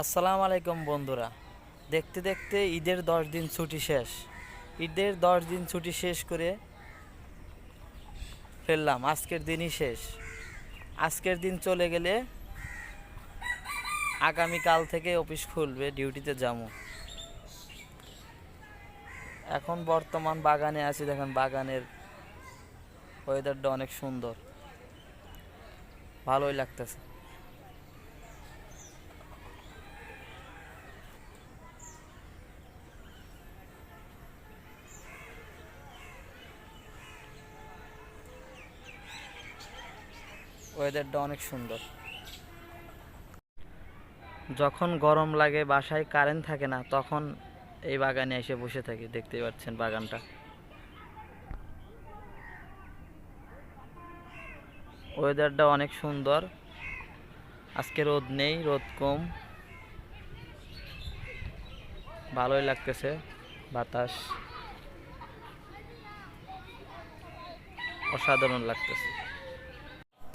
আসসালামু আলাইকুম বন্ধুরা। দেখতে দেখতে ঈদের দশ দিন ছুটি শেষ। ঈদের দশ দিন ছুটি শেষ করে ফেললাম। আজকের দিনই শেষ। আজকের দিন চলে গেলে আগামীকাল থেকে অফিস খুলবে, ডিউটিতে যাব। এখন বর্তমান বাগানে আছি, দেখেন বাগানের ওয়েদারটা অনেক সুন্দর। ভালোই লাগতেছে। ওয়েদারটা অনেক সুন্দর। যখন গরম লাগে, বাসায় কারেন্ট থাকে না, তখন এই বাগানে এসে বসে থাকি। দেখতেই পাচ্ছেন বাগানটা। ওয়েদারটা অনেক সুন্দর। আজকে রোদ নেই, রোদ কম। ভালোই লাগতেছে বাতাস। অসাধারণ লাগতেছে।